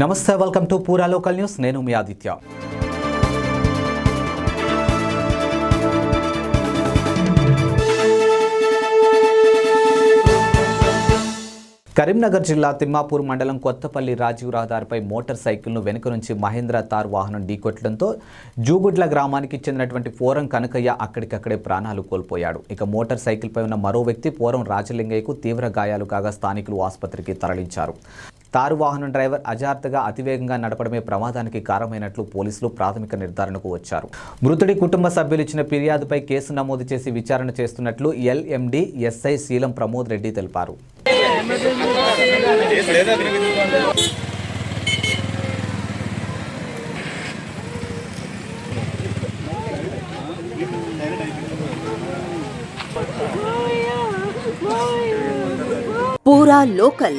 నమస్తే welcome to Poora local news. నేను మీ ఆదిత్య. కరీంనగర్ జిల్లా తిమ్మాపూర్ మండలం కొత్తపల్లి రాజీవ్ రహదారిపై మోటార్ సైకిల్ను వెనుక నుంచి మహేంద్ర తార్ వాహనం ఢీకొట్టడంతో జూగుడ్ల గ్రామానికి చెందినటువంటి పోరం కనకయ్య అక్కడికక్కడే ప్రాణాలు కోల్పోయాడు. ఇక మోటార్ సైకిల్పై ఉన్న మరో వ్యక్తి పోరం రాజలింగయ్యకు తీవ్ర గాయాలు కాగా స్థానికులు ఆసుపత్రికి తరలించారు. తారు వాహనం డ్రైవర్ అజాగ్రత్తగా అతివేగంగా నడపడమే ప్రమాదానికి కారణమైనట్లు పోలీసులు ప్రాథమిక నిర్ధారణకు వచ్చారు. మృతుడి కుటుంబ సభ్యులు ఇచ్చిన ఫిర్యాదుపై కేసు నమోదు చేసి విచారణ చేస్తున్నట్లు ఎల్ఎండి ఎస్ఐ శీలం ప్రమోద్ రెడ్డి తెలిపారు. పూరా local.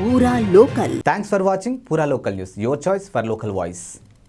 Poora local thanks for watching Poora local news your choice for local voice